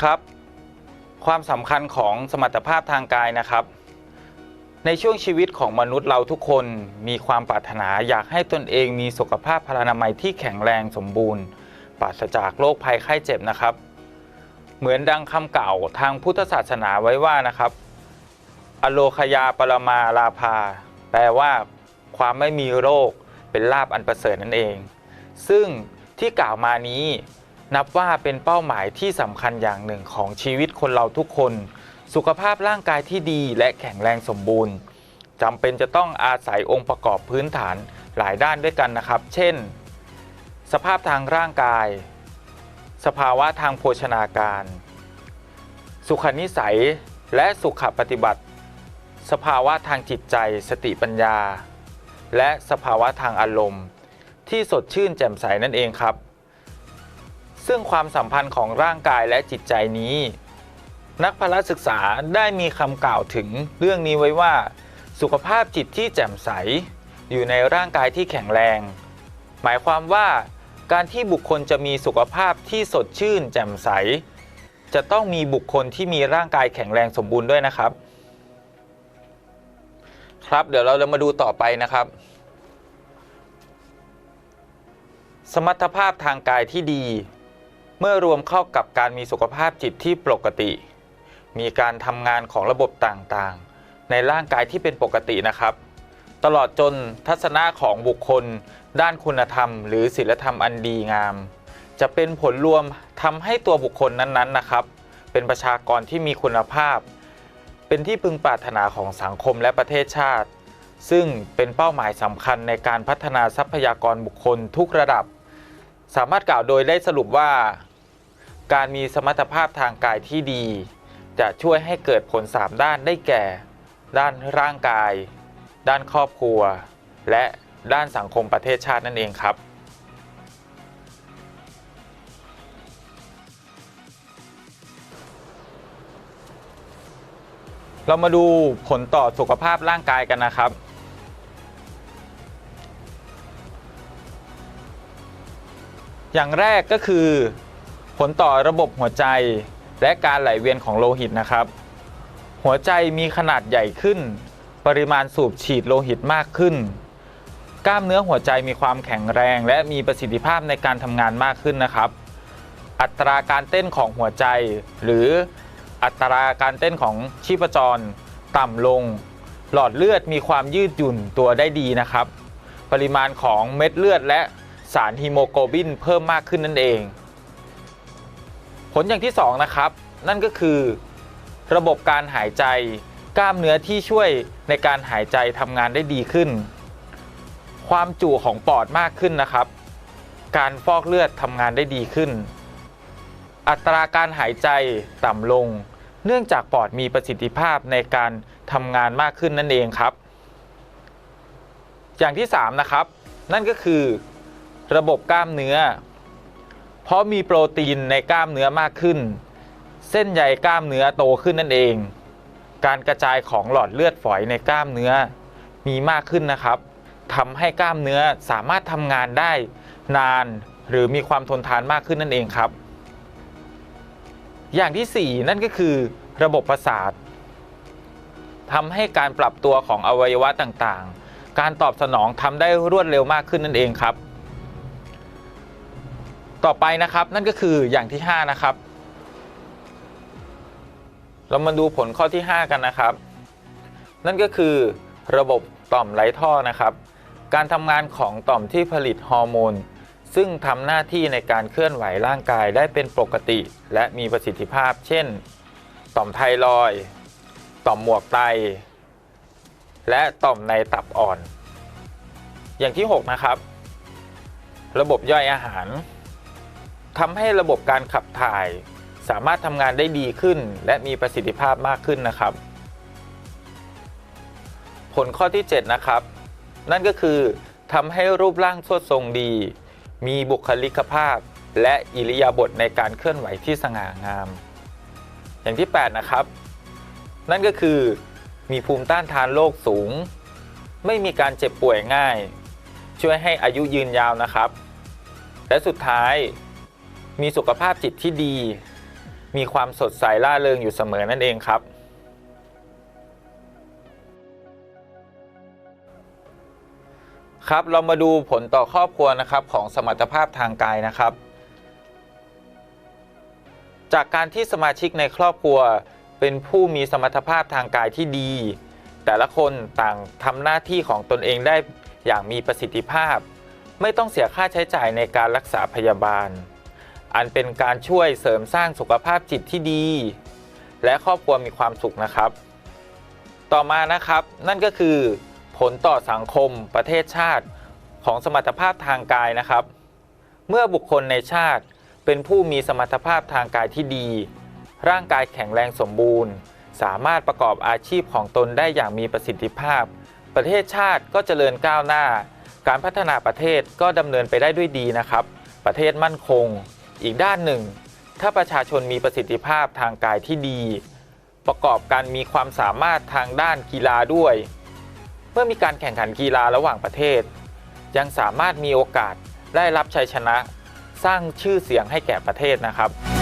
ครับ ความสำคัญของสมรรถภาพทางกายนะครับ ในช่วงชีวิตของมนุษย์เราทุกคนมีความปรารถนาอยากให้ตนเองมีสุขภาพพลานามัยที่แข็งแรงสมบูรณ์ ปราศจากโรคภัยไข้เจ็บนะครับ เหมือนดังคำเก่าทางพุทธศาสนาไว้ว่านะครับ อโลคยาปรมาลาภา แปลว่า ความไม่มีโรคเป็นลาบอันประเสริฐนั่นเอง ซึ่งที่กล่าวมานี้ นับว่าเป็นเป้าหมายที่สำคัญอย่างหนึ่งของชีวิตคนเราทุกคน สุขภาพร่างกายที่ดีและแข็งแรงสมบูรณ์จำเป็นจะต้องอาศัยองค์ประกอบพื้นฐานหลายด้านด้วยกันนะครับ เช่น สภาพทางร่างกาย สภาวะทางโภชนาการ สุขนิสัยและสุขปฏิบัติ สภาวะทางจิตใจ สติปัญญา และสภาวะทางอารมณ์ ที่สดชื่นแจ่มใสนั่นเองครับ ซึ่งความสัมพันธ์ของร่างกายและจิตใจนี้ นักพละศึกษาได้มีคำกล่าวถึงเรื่องนี้ไว้ว่า สุขภาพจิตที่แจ่มใส อยู่ในร่างกายที่แข็งแรง หมายความว่าการที่บุคคลจะมีสุขภาพที่สดชื่น แจ่มใส จะต้องมีบุคคลที่มีร่างกายแข็งแรงสมบูรณ์ด้วยนะครับ ครับเดี๋ยวเราจะมาดูต่อไปนะครับ สมรรถภาพทางกายที่ดี เมื่อรวมเข้ากับการมีสุขภาพจิตที่ปกติ มีการทำงานของระบบต่างๆ ในร่างกายที่เป็นปกตินะครับ ตลอดจนทัศนะของบุคคล ด้านคุณธรรม หรือศีลธรรมอันดีงาม จะเป็นผลรวมทำให้ตัวบุคคลนั้นๆนะครับ เป็นประชากรที่มีคุณภาพ เป็นที่พึงปรารถนาของสังคมและประเทศชาติ ซึ่งเป็นเป้าหมายสำคัญในการพัฒนาทรัพยากรบุคคลทุกระดับ สามารถกล่าวโดยได้สรุปว่า การมีสมรรถภาพทางกายที่ดี จะช่วยให้เกิดผล 3 ด้านได้แก่ ด้านร่างกาย ด้านครอบครัว และด้านสังคมประเทศชาตินั่นเองครับเรามาดูผลต่อสุขภาพร่างกายกันนะครับ อย่างแรกก็คือ ผลต่อระบบหัวใจและการไหลเวียนของโลหิตนะครับ หัวใจมีขนาดใหญ่ขึ้น ปริมาณสูบฉีดโลหิตมากขึ้น กล้ามเนื้อหัวใจมีความแข็งแรง และมีประสิทธิภาพในการทำงานมากขึ้นนะครับ อัตราการเต้นของหัวใจ หรืออัตราการเต้นของชีพจร ต่ำลง หลอดเลือดมีความยืดหยุ่นตัวได้ดีนะครับ ปริมาณของเม็ดเลือดและ สารฮีโมโกลบินเพิ่มมากขึ้นนั่นเอง ผลอย่างที่ 2 นะครับ นั่นก็คือ ระบบการหายใจกล้ามเนื้อที่ช่วยในการหายใจทำงานได้ดีขึ้น ความจุของปอดมากขึ้นนะครับ การฟอกเลือดทำงานได้ดีขึ้น อัตราการหายใจต่ำลง เนื่องจากปอดมีประสิทธิภาพในการทำงานมากขึ้นนั่นเองครับ อย่างที่ 3 นะครับ นั่นก็คือ ระบบกล้ามเนื้อ เพราะมีโปรตีนในกล้ามเนื้อมากขึ้น เส้นใยกล้ามเนื้อโตขึ้นนั่นเอง การกระจายของหลอดเลือดฝอยในกล้ามเนื้อมีมากขึ้นนะครับทำให้กล้ามเนื้อสามารถทำงานได้นานหรือมีความทนทานมากขึ้นนั่นเองครับ อย่างที่ 4 นั่นก็คือระบบประสาททำให้การปรับตัวของอวัยวะต่างๆ การตอบสนองทำได้รวดเร็วมากขึ้นนั่นเองครับ ต่อไปนะครับนั่นก็คืออย่างที่ 5 นะครับ เรามาดูผลข้อที่ 5 กันนะครับ นั่นก็คือระบบต่อมไหลท่อนะครับ การทำงานของต่อมที่ผลิตฮอร์โมนซึ่งทำหน้าที่ในการเคลื่อนไหวร่างกายได้เป็นปกติ และมีประสิทธิภาพ เช่น ต่อมไทรอยต่อมหมวกไต และต่อมในตับอ่อน อย่างที่ 6 นะครับ ระบบย่อยอาหาร ทำให้ระบบการขับถ่าย สามารถทำงานได้ดีขึ้น และมีประสิทธิภาพมากขึ้นนะครับ ผลข้อที่ 7 นะครับ นั่นก็คือทำให้รูปร่างทรวดทรงดี มีบุคลิกภาพ และอิริยาบถในการเคลื่อนไหวที่สง่างาม อย่างที่ 8 นะครับ นั่นก็คือ มีภูมิต้านทานโรคสูง ไม่มีการเจ็บป่วยง่าย ช่วยให้อายุยืนยาวนะครับ และสุดท้าย มีสุขภาพจิตที่ดี มีความสดใสล่าเริงอยู่เสมอนั่นเองครับ ครับเรามาดูผลต่อครอบครัวนะครับของสมรรถภาพทางกายนะครับ จากการที่สมาชิกในครอบครัวเป็นผู้มีสมรรถภาพทางกายที่ดี แต่ละคนต่างทำหน้าที่ของตนเองได้อย่างมีประสิทธิภาพ ไม่ต้องเสียค่าใช้จ่ายในการรักษาพยาบาล อันเป็นการช่วยเสริมสร้างสุขภาพจิตที่ดี และครอบครัวมีความสุขนะครับ ต่อมานะครับ นั่นก็คือ ผลต่อสังคมประเทศชาติของสมรรถภาพทางกายนะครับ เมื่อบุคคลในชาติเป็นผู้มีสมรรถภาพทางกายที่ดี ร่างกายแข็งแรงสมบูรณ์ สามารถประกอบอาชีพของตนได้อย่างมีประสิทธิภาพ ประเทศชาติก็เจริญก้าวหน้า การพัฒนาประเทศก็ดำเนินไปได้ด้วยดีนะครับ ประเทศมั่นคง อีกด้านหนึ่ง ถ้าประชาชนมีประสิทธิภาพทางกายที่ดี ประกอบกันมีความสามารถทางด้านกีฬาด้วย เมื่อมีการแข่งขันกีฬาระหว่างประเทศ ยังสามารถมีโอกาสได้รับชัยชนะ สร้างชื่อเสียงให้แก่ประเทศนะครับ